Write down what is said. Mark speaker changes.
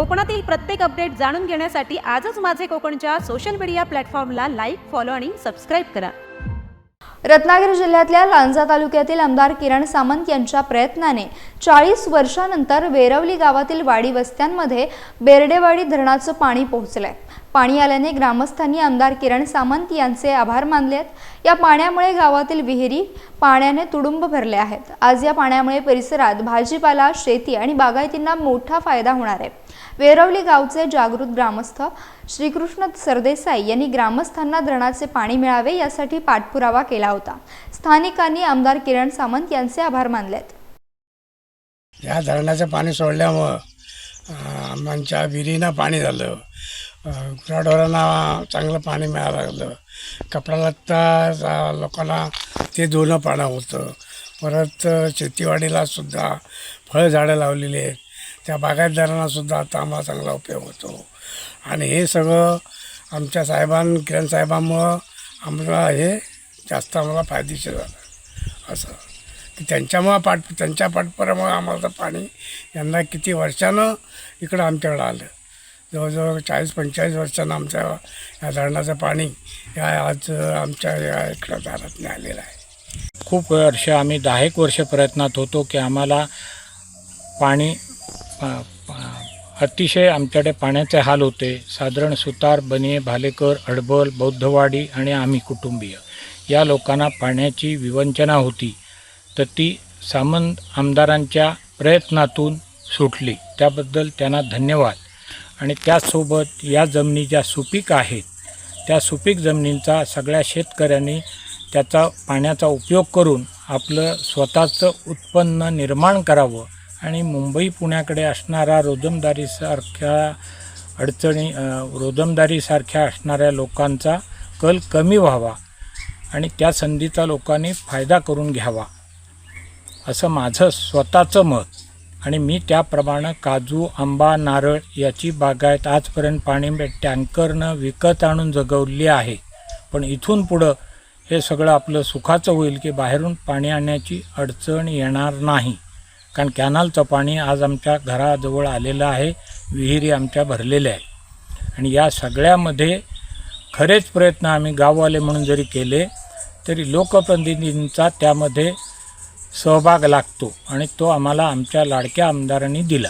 Speaker 1: कोकणातील प्रत्येक अपडेट जाणून घेण्यासाठी आजच माझे कोकणच्या सोशल मीडिया प्लॅटफॉर्मला लाईक फॉलो आणि सबस्क्राईब करा.
Speaker 2: रत्नागिरी जिल्ह्यातल्या लांजा तालुक्यातील आमदार किरण सामंत यांच्या प्रयत्नाने चाळीस वर्षानंतर वेरवली गावातील वाडी वस्त्यांमध्ये बेर्डेवाडी धरणाचं पाणी पोहोचलंय. पाणी आल्याने ग्रामस्थांनी आमदार किरण सामंत यांचे आभार मानलेत या पाण्यामुळे गावातील विहिरी पाण्याने तुडुंब भरले आहेत. आज या पाण्यामुळे परिसरात भाजीपाला शेती आणि बागायतींना मोठा फायदा होणार आहे. वेरवली गावचे जागृत ग्रामस्थ श्रीकृष्ण सरदेसाई यांनी ग्रामस्थांना धरणाचे पाणी मिळावे यासाठी पाठपुरावा केला होता. स्थानिकांनी आमदार किरण सामंत यांचे आभार मानलेत
Speaker 3: या धरणाचं पाणी सोडल्यामुळं आमच्या विहिरीनं पाणी झालं. अं, चांगलं पाणी मिळायला लागलं. कपडा लत्ता लोकांना ते धुणं पाणं होतं. परत शेतीवाडीला सुद्धा फळझाडं लावलेली आहेत. त्या बागायतदारांना सुद्धा आता आम्हाला चांगला उपयोग होतो. आणि हे सगळं आमच्या साहेबां किरण साहेबांमुळं आम्हाला हे जास्त आम्हाला फायदेशीर झालं. असं. की त्यांच्यामुळं पाठ त्यांच्या पाठपुरामुळं आम्हाला तर पाणी यांना किती वर्षानं इकडं आमच्याकडं आलं. जवळजवळ चाळीस पंचेचाळीस वर्षानं आमच्या या धरणाचं पाणी या आज आमच्या या इकडं दारात आलेलं आहे.
Speaker 4: खूप वर्ष आम्ही दहा एक वर्ष प्रयत्नात होतो की आम्हाला पाणी अतिशय आमच्याकडे पाण्याचे हाल होते. साधारण सुतार बनिये भालेकर अडबल बौद्धवाडी आणि आम्ही कुटुंबीय. या लोकांना पाण्याची विवंचना होती तर ती सामंत आमदारांच्या प्रयत्नातून सुटली. त्याबद्दल त्यांना धन्यवाद. आणि त्याचसोबत या जमिनी ज्या सुपीक आहेत त्या सुपीक जमिनींचा सगळ्या शेतकऱ्यांनी त्याचा पाण्याचा उपयोग करून आपलं स्वतःचं उत्पन्न निर्माण करावं. आणि मुंबई पुण्याकडे असणारा रोजमदारीसारख्या अडचणी रोजमदारीसारख्या असणाऱ्या लोकांचा कल कमी व्हावा आणि त्या संधीचा लोकांनी फायदा करून घ्यावा. असं माझं स्वतःचं मत. आणि मी त्याप्रमाणे काजू आंबा नारळ याची बागायत आजपर्यंत पाणी टँकरनं विकत आणून जगवली आहे. पण इथून पुढं हे सगळं आपलं सुखाचं होईल की बाहेरून पाणी आणण्याची अडचण येणार नाही. कारण कॅनलचं पाणी आज आमच्या घराजवळ आलेलं आहे विहिरी आमच्या भरलेल्या आहे आणि या सगळ्यामध्ये खरेच प्रयत्न आम्ही गाववाले म्हणून जरी केले तरी लोकप्रतिनिधींचा त्यामध्ये सहभाग लागतो आणि तो आम्हाला आमच्या लाडक्या आमदारांनी दिला.